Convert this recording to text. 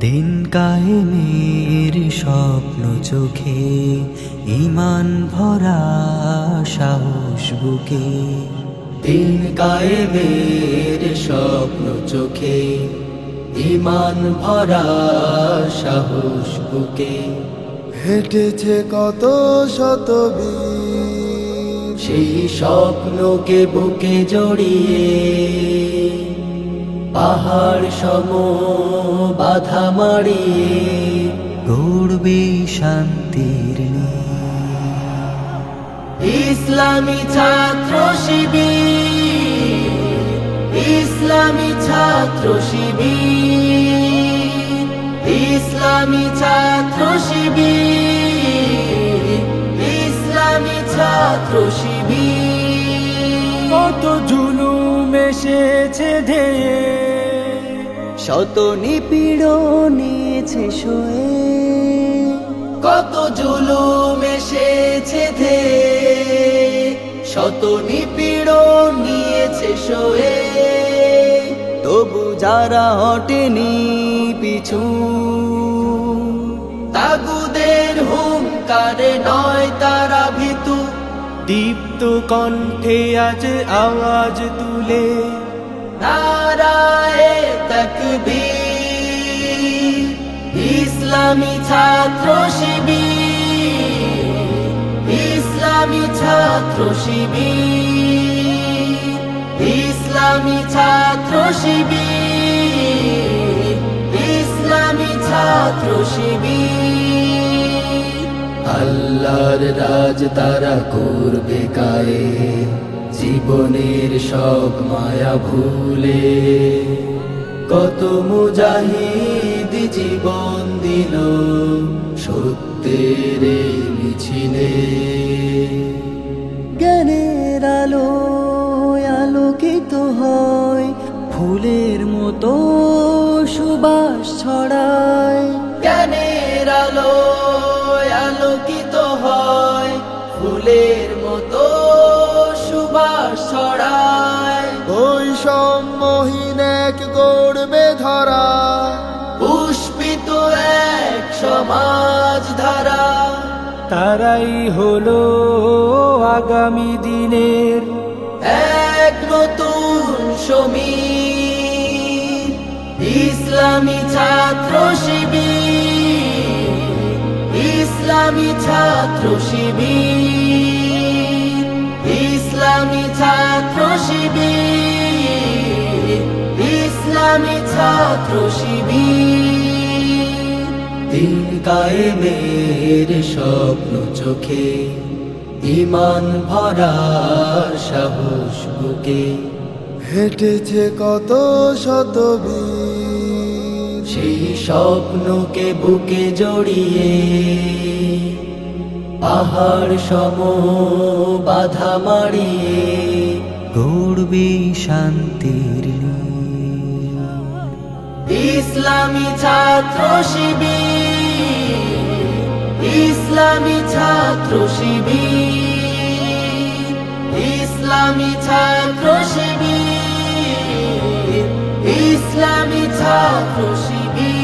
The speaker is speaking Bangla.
দিন কায়েমের স্বপ্ন চোখে ইমান ভরা সাহস বুকে। দিন কায়েমের স্বপ্ন চোখে ইমান ভরা সাহস বুকে। হেঁটেছে কত শত সেই স্বপ্নকে বুকে জড়িয়ে পাহাড় সম বাধা মারিয়ে গড়বে শান্তির ইসলামী ছাত্র শিবির ইসলামী ছাত্র শিবির ইসলামী ছাত্র শিবির ইসলামী ছাত্র শিবির। কত জুলুম এসেছে ধেয়ে শত নিপীড়ন নিয়েছে শোয়ে। কত জুলুম এসেছে ধে। শত নিপীড়ন নিয়েছে শোয়ে। তবু যারা হটেনি পিছু। তাগুদের হুঙ্কারে নয় তারা ভিতু। দীপ্ত কণ্ঠে আজ আওয়াজ তুলে। ইসলামী ছাত্র শিবির, ইসলামী ছাত্র শিবির, ইসলামী ছাত্র শিবির, ইসলামী ছাত্র শিবির। আল্লাহর রাজ তারা করবে কায়ে, জীবনের সব মায়া ভুলে। কত মুজাহিদ জীবন দিল, সত্যের মিছিলে। জ্ঞানের আলো, আলোকিত হয়, ফুলের মতো সুবাস ছড়ায়। জ্ঞানের আলো, আলোকিত হয়, ফুলের মতো সমাজ ধারা। তারাই হলো আগামী দিনের এক নতুন সমীর। ইসলামী ছাত্র শিবির। ইসলামী ছাত্র শিবির। ইসলামী ছাত্র শিবির। ইসলামী ছাত্র শিবির। দিন কায়েমের স্বপ্ন চোখে ইমান ভরা সাহস বুকে। হেঁটেছে কত শত সেই স্বপ্নকে বুকে জড়িয়ে পাহাড় সম বাধা মারিয়ে গড়বে শান্তির ইসলামী ছাত্র শিবির। ইসলামী ছাত্র শিবির ইসলামী ছাত্র শিবির ইসলামী ছাত্র শিবির।